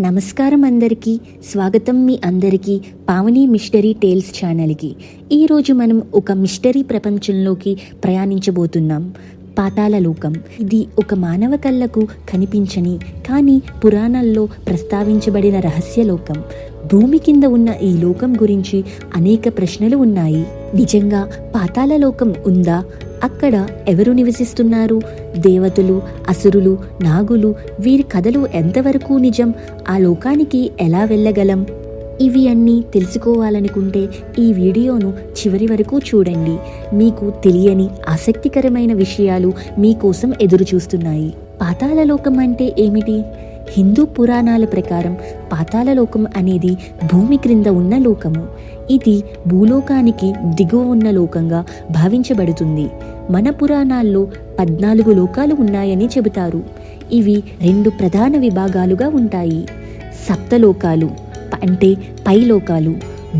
నమస్కారం అందరికీ స్వాగతం మీ అందరికీ పావని మిస్టరీ టేల్స్ ఛానల్కి. ఈరోజు మనం ఒక మిస్టరీ ప్రపంచంలోకి ప్రయాణించబోతున్నాం. పాతాళ లోకం. ఇది ఒక మానవ కళ్ళకు కనిపించని కానీ పురాణాల్లో ప్రస్తావించబడిన రహస్య లోకం. భూమి కింద ఉన్న ఈ లోకం గురించి అనేక ప్రశ్నలు ఉన్నాయి. నిజంగా పాతాళ లోకం ఉందా? అక్కడ ఎవరు నివసిస్తున్నారు? దేవతలు అసురులు నాగులు వీరి కథలు ఎంతవరకు నిజం? ఆ లోకానికి ఎలా వెళ్ళగలం? ఇవి అన్నీ తెలుసుకోవాలనుకుంటే ఈ వీడియోను చివరి వరకు చూడండి. మీకు తెలియని ఆసక్తికరమైన విషయాలు మీకోసం ఎదురు చూస్తున్నాయి పాతాళలోకం అంటే ఏమిటి? హిందూ పురాణాల ప్రకారం పాతాళలోకం అనేది భూమి క్రింద ఉన్న లోకము. ఇది భూలోకానికి దిగువ ఉన్న లోకంగా భావించబడుతుంది. మన పురాణాల్లో పద్నాలుగు లోకాలు ఉన్నాయని చెబుతారు. ఇవి రెండు ప్రధాన విభాగాలుగా ఉంటాయి. సప్తలోకాలు అంటే పైలోకాలు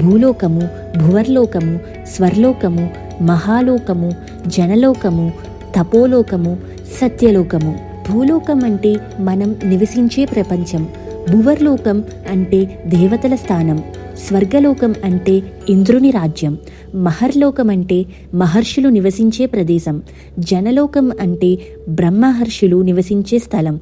భూలోకము భువర్లోకము స్వర్లోకము మహాలోకము జనలోకము తపోలోకము సత్యలోకము. భూలోకం అంటే మనం నివసించే ప్రపంచం. భువర్లోకం అంటే దేవతల స్థానం. స్వర్గలోకం అంటే ఇంద్రుని రాజ్యం. మహర్లోకం అంటే మహర్షులు నివసించే ప్రదేశం. జనలోకం అంటే బ్రహ్మహర్షులు నివసించే స్థలం.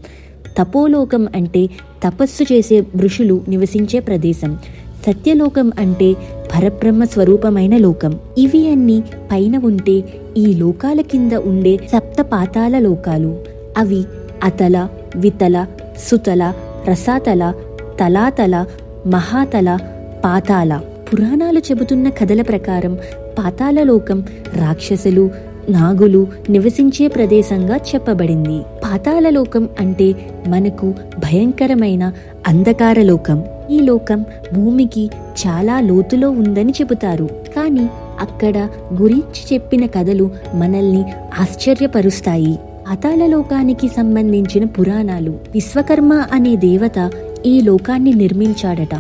తపోలోకం అంటే తపస్సు చేసే ఋషులు నివసించే ప్రదేశం. సత్యలోకం అంటే పరబ్రహ్మ స్వరూపమైన లోకం. ఇవి అన్ని పైన ఉంటే ఈ లోకాల కింద ఉండే సప్త పాతాల లోకాలు. అవి అతల వితల సుతల రసాతల తలాతల మహాతల పాతాల. పురాణాలు చెబుతున్న కథల ప్రకారం పాతాళలోకం రాక్షసులు నాగులు నివసించే ప్రదేశంగా చెప్పబడింది. పాతాళలోకం అంటే మనకు భయంకరమైన అంధకార లోకం. ఈ లోకం భూమికి చాలా లోతులో ఉందని చెబుతారు. కానీ అక్కడ గురించి చెప్పిన కథలు మనల్ని ఆశ్చర్యపరుస్తాయి. పాతాళ లోకానికి సంబంధించిన పురాణాలు విశ్వకర్మ అనే దేవత ఈ లోకాన్ని నిర్మించాడట.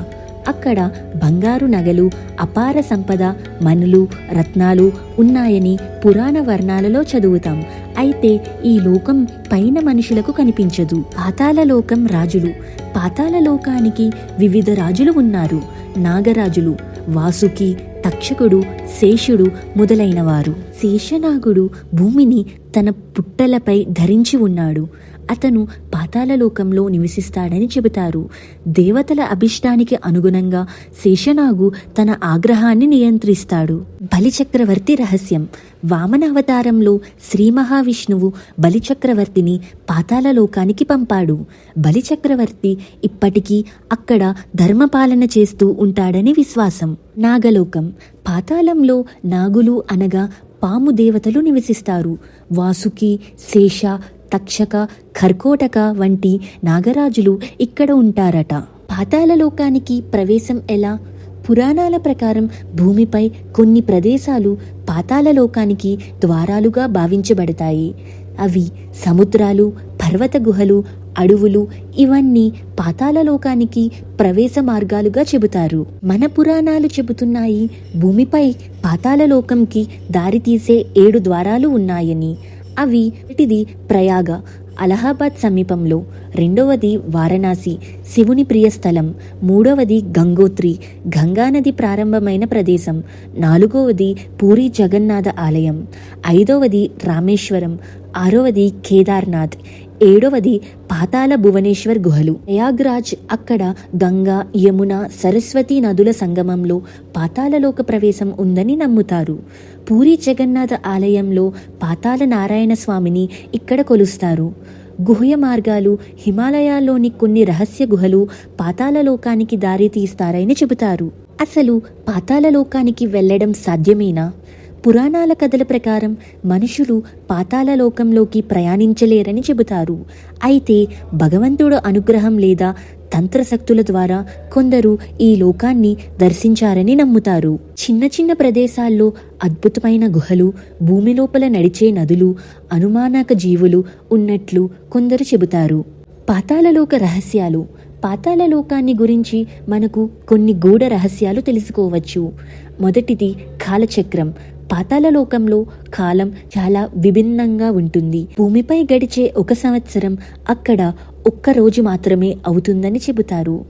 అక్కడ బంగారు నగలు అపార సంపద మనులు రత్నాలు ఉన్నాయని పురాణ వర్ణాలలో చదువుతాం. అయితే ఈ లోకం పైన మనుషులకు కనిపించదు. పాతాళ లోకం రాజులు. పాతాళలోకానికి వివిధ రాజులు ఉన్నారు. నాగరాజులు వాసుకి తక్షకుడు శేషుడు మొదలైనవారు. శేషనాగుడు భూమిని తన పుట్టలపై ధరించి ఉన్నాడు. అతను పాతాళలోకంలో నివసిస్తాడని చెబుతారు. దేవతల అభిష్టానికి అనుగుణంగా శేషనాగు తన ఆగ్రహాన్ని నియంత్రిస్తాడు. బలిచక్రవర్తి రహస్యం. వామన అవతారంలో శ్రీ మహావిష్ణువు బలిచక్రవర్తిని పాతాళలోకానికి పంపాడు. బలిచక్రవర్తి ఇప్పటికీ అక్కడ ధర్మపాలన చేస్తూ ఉంటాడని విశ్వాసం. నాగలోకం. పాతాళంలో నాగులు అనగా పాము దేవతలు నివసిస్తారు. వాసుకి శేష తక్షక కర్కోటక వంటి నాగరాజులు ఇక్కడ ఉంటారట. పాతాళలోకానికి ప్రవేశం ఎలా? పురాణాల ప్రకారం భూమిపై కొన్ని ప్రదేశాలు పాతాళలోకానికి ద్వారాలుగా భావించబడతాయి. అవి సముద్రాలు పర్వత గుహలు అడవులు ఇవన్నీ పాతాళలోకానికి ప్రవేశ మార్గాలుగా చెబుతారు. మన పురాణాలు చెబుతున్నాయి భూమిపై పాతాళలోకంకి దారితీసే ఏడు ద్వారాలు ఉన్నాయని. అవి ఒకటిది ప్రయాగ అలహాబాద్ సమీపంలో. రెండవది వారణాసి శివుని ప్రియ స్థలం. మూడవది గంగోత్రి గంగానది ప్రారంభమైన ప్రదేశం. నాలుగవది పూరి జగన్నాథ ఆలయం. ఐదవది రామేశ్వరం. ఆరవది కేదార్నాథ్. ఏడవది పాతాళ భువనేశ్వర్ గుహలు. ప్రయాగ్రాజ్ అక్కడ గంగా యమున సరస్వతి నదుల సంగమంలో పాతాళలోక ప్రవేశం ఉందని నమ్ముతారు. పూరి జగన్నాథ ఆలయంలో పాతాళ నారాయణ స్వామిని ఇక్కడ కొలుస్తారు. గుహ్య మార్గాలు హిమాలయాల్లోని కొన్ని రహస్య గుహలు పాతాళలోకానికి దారి తీస్తారని చెబుతారు. అసలు పాతాళలోకానికి వెళ్ళడం సాధ్యమేనా? పురాణాల కథల ప్రకారం మనుషులు పాతాళలోకంలోకి ప్రయాణించలేరని చెబుతారు. అయితే భగవంతుడు అనుగ్రహం లేదా తంత్రశక్తుల ద్వారా కొందరు ఈ లోకాన్ని దర్శించారని నమ్ముతారు. చిన్న చిన్న ప్రదేశాల్లో అద్భుతమైన గుహలు భూమి లోపల నడిచే నదులు అనుమానక జీవులు ఉన్నట్లు కొందరు చెబుతారు. పాతాళలోక రహస్యాలు. పాతాళలోకాన్ని గురించి మనకు కొన్ని గూఢ రహస్యాలు తెలుసుకోవచ్చు. మొదటిది కాలచక్రం. పాతాళలోకంలో కాలం చాలా విభిన్నంగా ఉంటుంది. భూమిపై గడిచే ఒక సంవత్సరం అక్కడ ఒక్క రోజు మాత్రమే అవుతుందని చెబుతారు.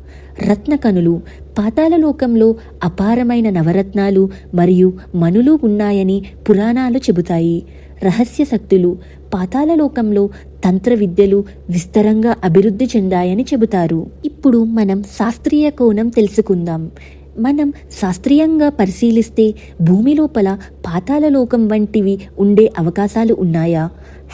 రత్నకనులు పాతాళలోకంలో అపారమైన నవరత్నాలు మరియు మనులు ఉన్నాయని పురాణాలు చెబుతాయి. రహస్య శక్తులు పాతాళలోకంలో తంత్ర విద్యలు విస్తరంగా అభివృద్ధి చెందాయని చెబుతారు. ఇప్పుడు మనం శాస్త్రీయ కోణం తెలుసుకుందాం. మనం శాస్త్రీయంగా పరిశీలిస్తే భూమి లోపల పాతాళలోకం వంటివి ఉండే అవకాశాలు ఉన్నాయా?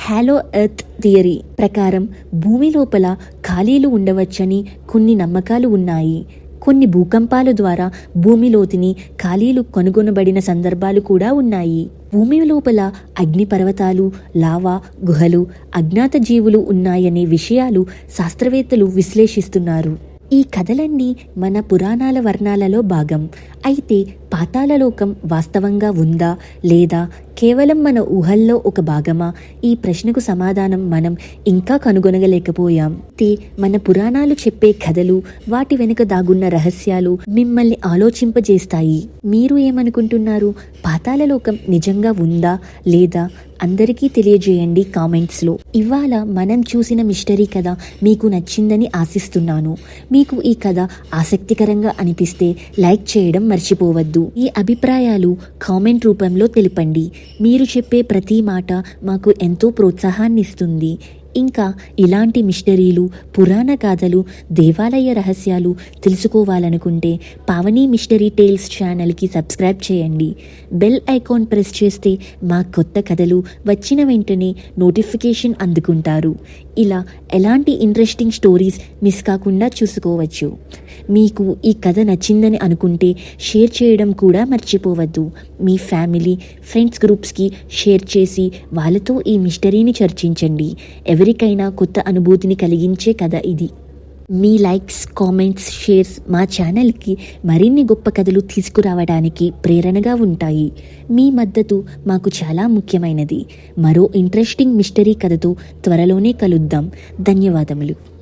హ్యాలో ఎర్త్ థియరీ ప్రకారం భూమి లోపల ఖాళీలు ఉండవచ్చని కొన్ని నమ్మకాలు ఉన్నాయి. కొన్ని భూకంపాల ద్వారా భూమి లోతుని ఖాళీలు కనుగొనబడిన సందర్భాలు కూడా ఉన్నాయి. భూమి లోపల అగ్నిపర్వతాలు లావా గుహలు అజ్ఞాత జీవులు ఉన్నాయనే విషయాలు శాస్త్రవేత్తలు విశ్లేషిస్తున్నారు. ఈ కథలన్నీ మన పురాణాల వర్ణాలలో భాగం. అయితే పాతాళలోకం వాస్తవంగా ఉందా లేదా కేవలం మన ఊహల్లో ఒక భాగమా? ఈ ప్రశ్నకు సమాధానం మనం ఇంకా కనుగొనగలేకపోయాం తే మన పురాణాలు చెప్పే కథలు వాటి వెనుక దాగున్న రహస్యాలు మిమ్మల్ని ఆలోచింపజేస్తాయి. మీరు ఏమనుకుంటున్నారు? పాతాళలోకం నిజంగా ఉందా లేదా? అందరికీ తెలియజేయండి కామెంట్స్లో. ఇవాళ మనం చూసిన మిస్టరీ కథ మీకు నచ్చిందని ఆశిస్తున్నాను. మీకు ఈ కథ ఆసక్తికరంగా అనిపిస్తే లైక్ చేయడం మర్చిపోవద్దు. ఈ అభిప్రాయాలు కామెంట్ రూపంలో తెలిపండి. మీరు చెప్పే ప్రతి మాట మాకు ఎంతో ప్రోత్సాహాన్ని ఇస్తుంది ఇంకా ఇలాంటి మిస్టరీలు పురాణ గాథలు దేవాలయ రహస్యాలు తెలుసుకోవాలనుకుంటే పావని మిస్టరీ టేల్స్ ఛానల్కి సబ్స్క్రైబ్ చేయండి. బెల్ ఐకాన్ ప్రెస్ చేస్తే మా కొత్త కథలు వచ్చిన వెంటనే నోటిఫికేషన్ అందుకుంటారు. ఇలా ఎలాంటి ఇంట్రెస్టింగ్ స్టోరీస్ మిస్ కాకుండా చూసుకోవచ్చు. మీకు ఈ కథ నచ్చిందని అనుకుంటే షేర్ చేయడం కూడా మర్చిపోవద్దు. మీ ఫ్యామిలీ ఫ్రెండ్స్ గ్రూప్స్కి షేర్ చేసి వాళ్ళతో ఈ మిస్టరీని చర్చించండి. ఎవరికైనా కొత్త అనుభూతిని కలిగించే కథ ఇది. మీ లైక్స్ కామెంట్స్ షేర్స్ మా ఛానల్కి మరిన్ని గొప్ప కథలు తీసుకురావడానికి ప్రేరణగా ఉంటాయి. మీ మద్దతు మాకు చాలా ముఖ్యమైనది. మరో ఇంట్రెస్టింగ్ మిస్టరీ కథతో త్వరలోనే కలుద్దాం. ధన్యవాదములు.